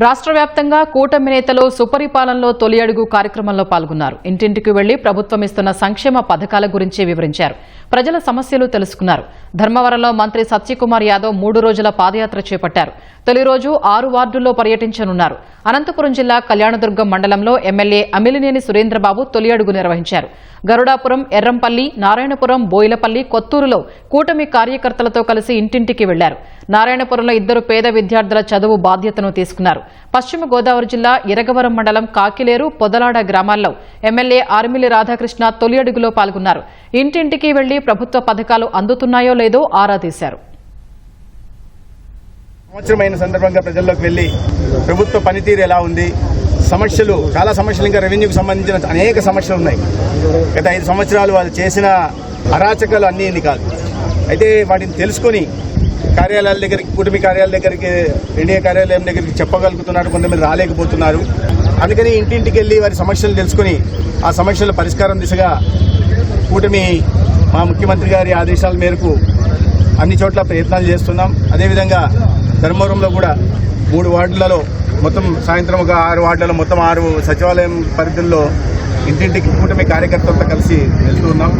రాష్ట్ర వ్యాప్తంగా కూటమి నేతలు సుపరిపాలనలో తొలి అడుగు కార్యక్రమంలో పాల్గొన్నారు. ఇంటింటికి వెళ్ళి ప్రభుత్వం ఇస్తున్న సంక్షేమ పథకాల గురించి వివరించారు. ప్రజల సమస్యలు తెలుసుకున్నారు. ధర్మవరంలో మంత్రి సత్యకుమార్ యాదవ్ మూడు రోజుల పాదయాత్ర చేపట్టారు. తొలి రోజు ఆరు వార్డుల్లో పర్యటించనున్నారు. అనంతపురం జిల్లా కళ్యాణదుర్గం మండలంలో ఎమ్మెల్యే అమిలినేని సురేంద్రబాబు తొలి అడుగు నిర్వహించారు. గరుడాపురం ఎర్రంపల్లి నారాయణపురం బోయిలపల్లి కొత్తూరులో కూటమి కార్యకర్తలతో కలిసి ఇంటింటికి వెళ్ళారు. నారాయణపురంలో ఇద్దరు పేద విద్యార్థుల చదువు బాధ్యతను తీసుకున్నారు. పశ్చిమ గోదావరి జిల్లా ఇరగవరం మండలం కాకిలేరు పొదలాడ గ్రామాల్లో ఎమ్మెల్యే ఆర్మిలి రాధాకృష్ణ తొలి అడుగులో పాల్గొన్నారు. ఇంటింటికి వెళ్ళి ప్రభుత్వ పథకాలు అందుతున్నాయో లేదో ఆరా తీశారు. సంవత్సరమైన సందర్భంగా ప్రజల్లోకి వెళ్ళి ప్రభుత్వ పనితీరు ఎలా ఉంది? సమస్యలు చాలా సమస్యలు ఇంకా రెవెన్యూకి సంబంధించిన అనేక సమస్యలు ఉన్నాయి. గత ఐదు సంవత్సరాలు వాళ్ళు చేసిన అరాచకాలు అన్నీ ఇన్ని కాదు. అయితే వాటిని తెలుసుకొని కార్యాలయాల దగ్గరికి కూటమి కార్యాలయాల దగ్గరికి ఎన్డీఏ కార్యాలయం దగ్గరికి చెప్పగలుగుతున్నారు. కొంతమంది రాలేకపోతున్నారు. అందుకని ఇంటింటికి వెళ్ళి వారి సమస్యలు తెలుసుకొని ఆ సమస్యల పరిష్కారం దిశగా కూటమి మా ముఖ్యమంత్రి గారి ఆదేశాల మేరకు అన్ని చోట్ల ప్రయత్నాలు చేస్తున్నాం. అదేవిధంగా ధర్మవరంలో కూడా మూడు వార్డులలో మొత్తం సాయంత్రం ఒక ఆరు వార్డులలో మొత్తం ఆరు సచివాలయం పరిధుల్లో ఇంటింటికి కూటమి కార్యకర్తలతో కలిసి వెళ్తూ ఉన్నాం.